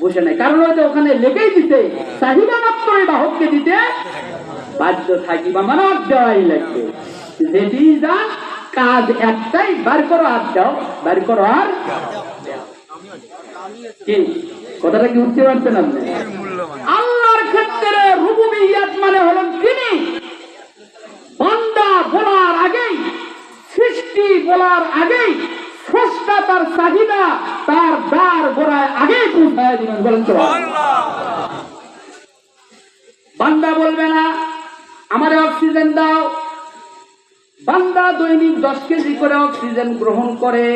বসে নাই। কারণ হয়তো ওখানে লেগেই দিতে চাহিদা মাত্র এই বাহককে দিতে বাধ্য থাকি বা মানব দেওয়াই লাগবে। যেটি যা কাজ একটাই, বার করো আর দাও, বার করো আর কি? কথাটা কি উঠতে পারছেন আপনি? গোড়ায় আগেই পৌঁছায় দিবেন বলেন তো। বান্দা বলবে না, আমারে অক্সিজেন দাও। বান্দা দৈনিক দশ কেজি করে অক্সিজেন গ্রহণ করে।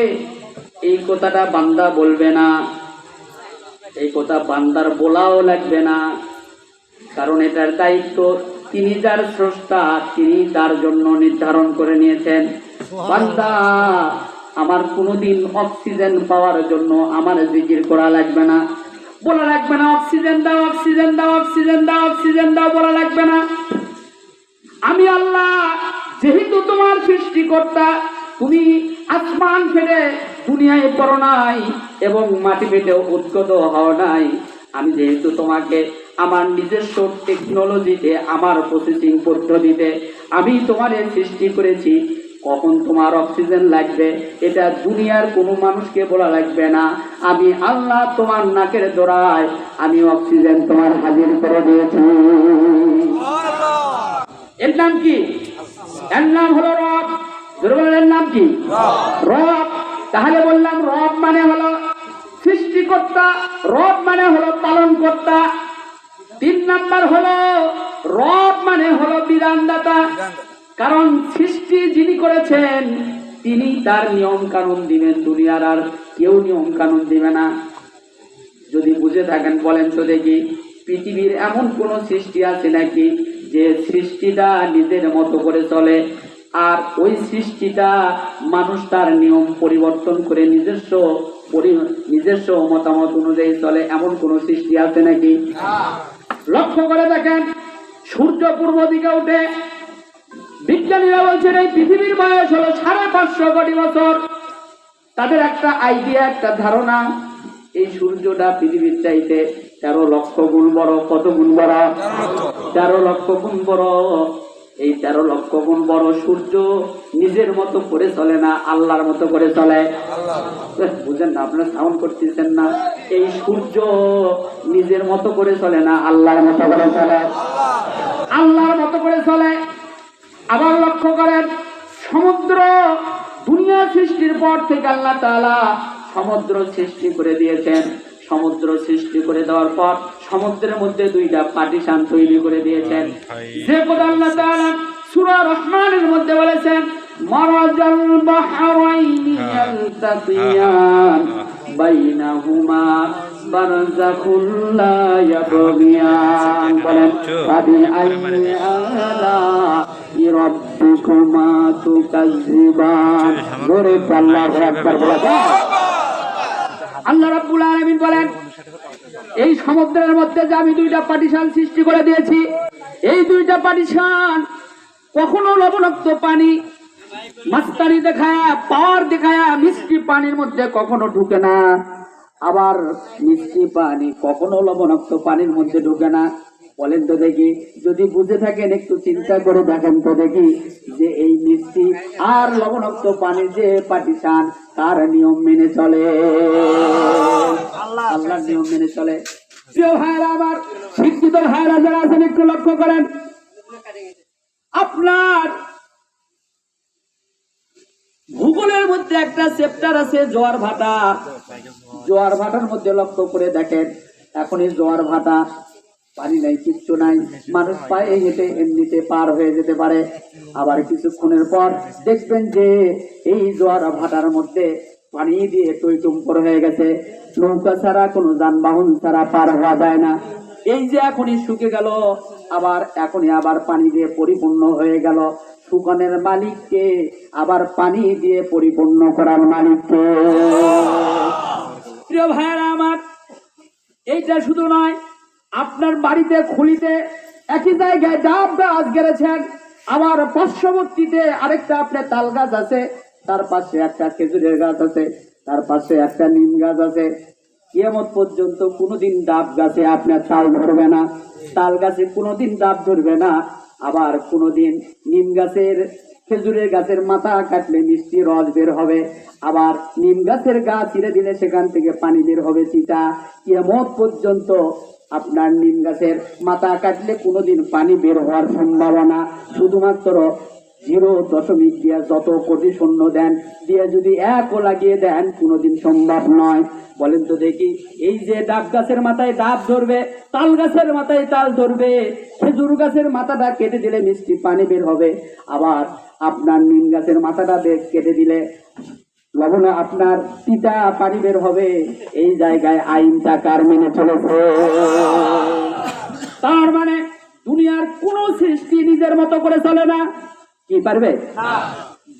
এই কথাটা বান্দা বলবে না। এই কথা বান্দার বলাও লাগবে না। কারণ এটার দায়িত্ব তিনি যার স্রষ্টা, তিনি তার জন্য নির্ধারণ করে নিয়েছেন। বান্দা আমার কোনোদিন অক্সিজেন পাওয়ার জন্য আমার জিকির করা লাগবে না। বলা লাগবে না অক্সিজেন দাও অক্সিজেন দাও অক্সিজেন দাও অক্সিজেন দাও, বলা লাগবে না। আমি আল্লাহ, যেহেতু তোমার সৃষ্টিকর্তা, তুমি আসমান ফেলে দুনিয়ায় পড়ো নাই এবং মাটি পেটে উদ্গত হও নাই। আমি যেহেতু তোমাকে আমার নিজস্ব টেকনোলজিতে আমার প্রসেসিং পদ্ধতিতে আমি তোমার সৃষ্টি করেছি কখন তোমার অক্সিজেন লাগবে? এটা দুনিয়ার কোনো মানুষকে বলা লাগবে না। আমি আল্লাহ তোমার নাকের দোড়ায় আমি অক্সিজেন তোমার হাজির করে দিয়েছি। এর নাম কি? এর নাম হলো রব। দুর্বলের নাম কি? রব। তাহলে বললাম রব মানে হলো সৃষ্টিকর্তা রব মানে হলো পালন কর্তা তিন নাম্বার হলো রব মানে হলো বিধানদাতা। কারণ সৃষ্টি যিনি করেছেন তিনি তার নিয়ম কানুন দিবেন দুনিয়ার আর কেউ নিয়ম কানুন দিবে না। যদি বুঝে থাকেন বলেন তো দেখি পৃথিবীর এমন কোন সৃষ্টি আছে নাকি যে সৃষ্টিটা নিজের মতো করে চলে আর ওই সৃষ্টিটা মানুষ তার নিয়ম পরিবর্তন করে নিজস্ব নিজস্ব মতামত অনুযায়ী চলে এমন কোন সৃষ্টি আছে নাকি? লক্ষ্য করে দেখেন সূর্য পূর্ব দিকে উঠে বিজ্ঞানীরা বলছেন এই পৃথিবীর বয়স হলো সাড়ে পাঁচশো কোটি বছর। তাদের একটা আইডিয়া একটা ধারণা এই সূর্যটা পৃথিবীর চাইতে তেরো লক্ষ গুণ বড়। কত গুণ বড়? তেরো লক্ষ গুণ বড়। এই তেরো লক্ষ গুণ বড় সূর্য নিজের মতো করে চলে না আল্লাহর মতো করে চলে। বুঝেন না আপনারা সাউন্ড করতেছেন না। এই সূর্য নিজের মতো করে চলে না আল্লাহর মতো করে চলে। আল্লাহর মতো করে চলে। আবার লক্ষ্য করেন সমুদ্র দুনিয়া সৃষ্টির পর থেকে আল্লাহ তাআলা সমুদ্র সৃষ্টি করে দিয়েছেন। সমুদ্র সৃষ্টি করে দেওয়ার পর সমুদ্রের মধ্যে দুইটা পার্টিশন তৈরি করে দিয়েছেন। যে কথা আল্লাহ তাআলা সূরা রহমানের মধ্যে বলেছেন মারাজাল বাহরাইনি ইয়ালতাকিয়ান বাইনাহুমা ইয়াবগিয়ান বলেন তুকাজ্জিবান আকবার বলা আল্লাহ রাব্বুল আলামিন বলেন, এই সমুদ্রের মধ্যে যে আমি দুইটা পার্টিশন সৃষ্টি করে দিয়েছি, এই দুইটা পার্টিশন কখনো লবণাক্ত পানি মাস্তানি দেখায় পাওয়ার দেখায় মিষ্টি পানির মধ্যে কখনো ঢুকে না। আবার মিষ্টি পানি কখনো লবণাক্ত পানির মধ্যে ঢুকে না। বলেন তো দেখি যদি বুঝে থাকেন একটু চিন্তা করে দেখেন তো দেখি যে এই মিষ্টি আর লবণাক্ত পানি যে পাটিসান তার নিয়ম মেনে চলে। আল্লাহর নিয়ম মেনে চলে। প্রিয় ভাইরা আমার শিক্ষিত ভাইরা যারা আছেন একটু লক্ষ্য করেন। আপনার ভূগোলের মধ্যে একটা চ্যাপ্টার আছে, জোয়ার ভাটা। জোয়ার ভাটার মধ্যে লক্ষ্য করে দেখেন এখন এই জোয়ার ভাটা। পানি নাই, কিচ্ছু নাই। মানুষ পায়ে হেঁটে এমনিতে পার হয়ে যেতে পারে। আবার কিছুক্ষণের পর দেখবেন যে এই জোয়ার ভাটার মধ্যে পানি দিয়ে টইটুম্পর হয়ে গেছে। নৌকা ছাড়া, কোনো যানবাহন ছাড়া পার হওয়া যায় না। এই যে এখনই শুকে গেল, আবার এখনই আবার পানি দিয়ে পরিপূর্ণ হয়ে গেল। শুকানের মালিককে আবার পানি দিয়ে পরিপূর্ণ করার মালিককে। প্রিয় ভাইয়েরা আমার, এইটা শুধু নয়, আপনার বাড়িতে, খুলিতে একই জায়গায় ডাব গাছ গেড়েছেন, আবার পার্শ্ববর্তীতে আরেকটা আপনার তাল গাছ আছে, তার পাশে একটা খেজুরের গাছ আছে, তার পাশে একটা নিম গাছ আছে। কিয়ামত পর্যন্ত কোনোদিন ডাব গাছে আপনার তাল ধরবে না, তাল গাছে কোনোদিন ডাব ধরবে না। আবার কোনোদিন নিম গাছের, খেজুরের গাছের মাথা কাটলে মিষ্টি রস বের হবে। আবার নিম গাছের গা ছিঁড়ে দিলে সেখান থেকে পানি বের হবে চিতা কিয়ামত পর্যন্ত আপনার নিম গাছের মাথা কাটলে কোনোদিন পানি বের হওয়ার সম্ভাবনা। শুধুমাত্র জিরো দশমিক দিয়ে যত কোটি শূন্য দেন, দিয়ে যদি একও লাগিয়ে দেন, কোনোদিন সম্ভব নয়। বলেন তো দেখি, এই যে ডাব গাছের মাথায় ডাব ধরবে, তাল গাছের মাথায় তাল ধরবে, খেজুর গাছের মাথাটা কেটে দিলে মিষ্টি পানি বের হবে। আবার আপনার নিম গাছের মাথাটা কেটে দিলে লবণে আপনার পিতা পানি বের হবে। এই জায়গায় আইনটা কার মেনে চলেছে। তার মানে দুনিয়ার কোন সৃষ্টি নিজের মতো করে চলে না। কি পারবে?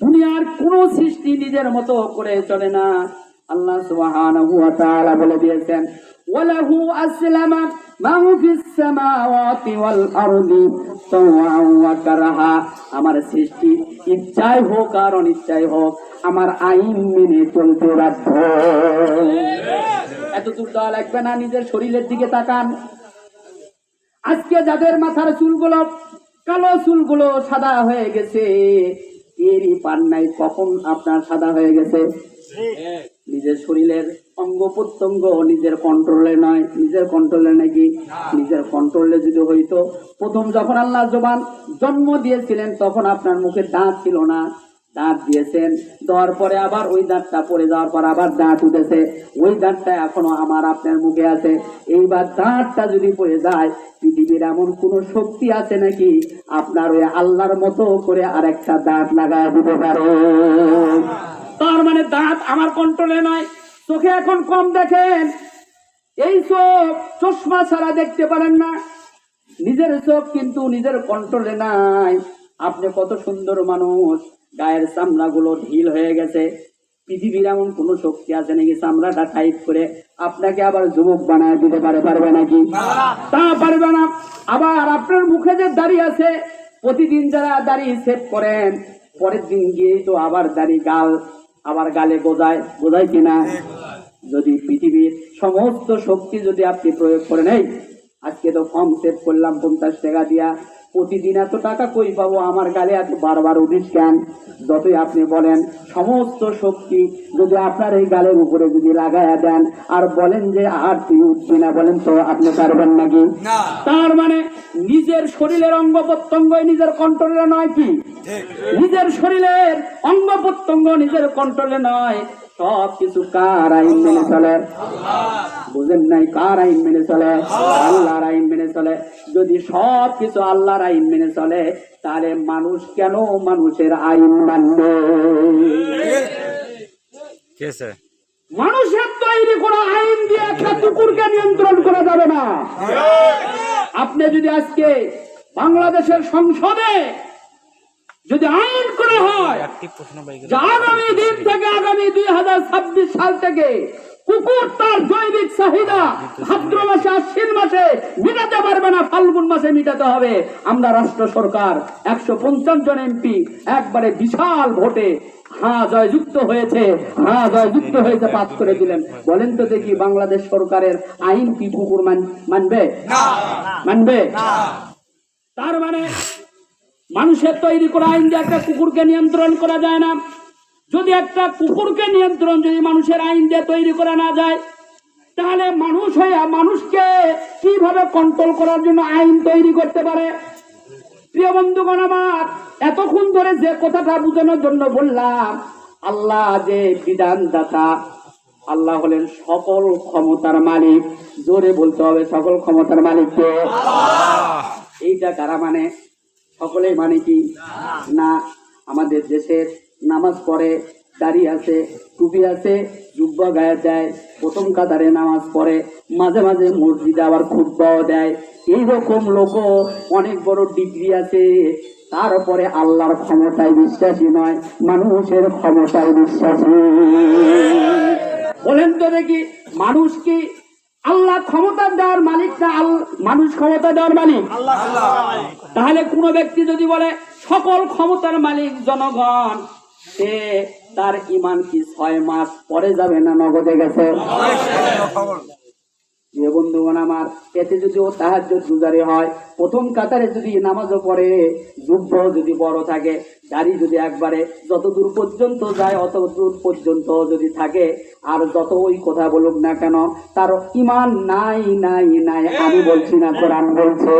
দুনিয়ার কোন সৃষ্টি নিজের মতো করে চলে না। আল্লাহ সুবহানাহু ওয়া তাআলা বলে দিয়েছেন ওয়ালাহু আসলামা মা ফিস সামাওয়াতি ওয়াল আরদি তাওআন ওয়া কারাহা আমার সৃষ্টি ইচ্ছায় হোক আর অনিচ্ছায় হোক আমার আইন মেনে চলতে বাধ্য। এত দূর দেওয়া লাগবে না নিজের শরীরের দিকে তাকান। আজকে যাদের মাথার চুলগুলো কালো চুলগুলো সাদা হয়ে গেছে। এরই পান নাই কখন আপনার সাদা হয়ে গেছে? নিজের শরীরের অঙ্গ প্রত্যঙ্গ নিজের কন্ট্রোলে নয়। নিজের কন্ট্রোলে নাকি নিজের কন্ট্রোলে যদি হইতো, প্রথম যখন আল্লাহ জবান জন্ম দিয়েছিলেন, তখন আপনার মুখে দাঁত ছিল না। দাঁত দিয়েছেন। দেওয়ার পরে আবার ওই দাঁতটা পড়ে যাওয়ার পর আবার দাঁত উঠেছে। ওই দাঁতটা এখনও আমার আপনার মুখে আছে। এইবার দাঁতটা যদি পড়ে যায়, পৃথিবীর এমন কোন শক্তি আছে নাকি? আপনার ওই আল্লাহর মতো করে আরেকটা দাঁত লাগায় দিতে পারে। তার মানে দাঁত আমার কন্ট্রোলে নয়। চোখে এখন কম দেখেন। এই চোখ চশমা ছাড়া দেখতে পারেন না। নিজের চোখ কিন্তু নিজের কন্ট্রোলে নাই। আপনি কত সুন্দর মানুষ। গায়ের চামড়া গুলো ঢিল হয়ে গেছে। পৃথিবীর এমন কোন শক্তি আছে নাকি? চামড়াটা টাইট করে আপনাকে আবার যুবক বানায় দিতে পারে পারবে নাকি? তা পারবে না। আবার আপনার মুখে যে দাড়ি আছে প্রতিদিন যারা দাড়ি সেভ করেন পরের দিন গিয়ে তো আবার দাড়ি গাল আবার গালে গোজায়। গোজায় কিনা যদি পৃথিবীর সমস্ত শক্তি যদি আপনি প্রয়োগ করেন এই আজকে তো ফর্ম সেভ করলাম পঞ্চাশ টাকা দিয়া। প্রতিদিন এত টাকা কই পাবো? আমার গালে এত বারবার উঠিস কেন? যতই আপনি বলেন সমস্ত শক্তি যদি আপনার এই গালের উপরে যদি লাগাইয়া দেন আর বলেন যে আর তুই উঠবি না বলেন তো আপনি পারবেন নাকি? তার মানে নিজের শরীরের অঙ্গ প্রত্যঙ্গ নিজের কন্ট্রোলে নয় কি? নিজের শরীরের অঙ্গ প্রত্যঙ্গ নিজের কন্ট্রোলে নয়। সব কিছু কার আইন মেনে চলে? বুঝেন নাই কার আইন মেনে চলে? আল্লাহর আইন মেনে চলে। যদি সব কিছু আল্লাহর আইন মেনে চলে তাহলে মানুষ কেন মানুষের আইন মানবে? কেসে মানুষের তৈরি করা আইন দিয়ে একটা কুকুরকে নিয়ন্ত্রণ করা যাবে না। আপনি যদি আজকে বাংলাদেশের সংসদে যদি আইন করা হয় আগামী দিন থেকে আগামী দুই হাজার ছাব্বিশ সাল থেকে কুকুর তার জৈবিক চাহিদা ভাদ্র মাসে আশ্বিন মাসে মিটাতে পারবে না ফাল্গুন মাসে মিটাতে হবে। আমরা রাষ্ট্র সরকার একশো পঞ্চাশ জন এমপি একবারে বিশাল ভোটে হ্যাঁ জয়যুক্ত হয়েছে হ্যাঁ জয়যুক্ত হয়েছে পাস করে দিলেন। বলেন তো দেখি বাংলাদেশ সরকারের আইন কি কুকুর মানবে? মানবে? তার মানে মানুষের তৈরি করা আইন দিয়ে একটা কুকুরকে নিয়ন্ত্রণ করা যায় না। যদি একটা কুকুরকে নিয়ন্ত্রণ যদি মানুষের আইন দিয়ে তৈরি করা না যায় তাহলে মানুষ হয়ে মানুষকে কীভাবে কন্ট্রোল করার জন্য আইন তৈরি করতে পারে? প্রিয় বন্ধুগণ আমার এতক্ষণ ধরে যে কথাটা বোঝানোর জন্য বললাম আল্লাহ যে বিধানদাতা আল্লাহ হলেন সকল ক্ষমতার মালিক। জোরে বলতে হবে সকল ক্ষমতার মালিককে। এইটা কারা মানে? সকলেই মানে কি? না, আমাদের দেশের নামাজ পড়ে দাড়ি আছে টুপি আছে, জুব্বা গায়ে দেয়, প্রথম কাতারে নামাজ পড়ে, মাঝে মাঝে মসজিদে আবার খুদ্াও দেয়। এইরকম লোক অনেক বড় ডিগ্রি আছে। তারপরে আল্লাহর ক্ষমতায় বিশ্বাসী নয়, মানুষের ক্ষমতায় বিশ্বাসী। বলেন তো দেখি, মানুষ কি আল্লাহ ক্ষমতা দেওয়ার মালিক না মানুষ ক্ষমতা দেওয়ার মালিক। তাহলে কোন ব্যক্তি যদি বলে সকল ক্ষমতার মালিক জনগণ সে তার ইমান কি ছয় মাস পরে যাবে না নগদে গেছে। বন্ধুগণ আমার, এতে যদি ও তাহার গুজারি হয়, প্রথম কাতারে যদি নামাজও পড়ে যুব্ব যদি বড় থাকে গাড়ি যদি একবারে যত দূর পর্যন্ত যায় অত দূর পর্যন্ত যদি থাকে, আর যত ওই কথা বলুক না কেন, তার ইমান নাই নাই নাই, আমি বলছি না, কোরআন বলছে।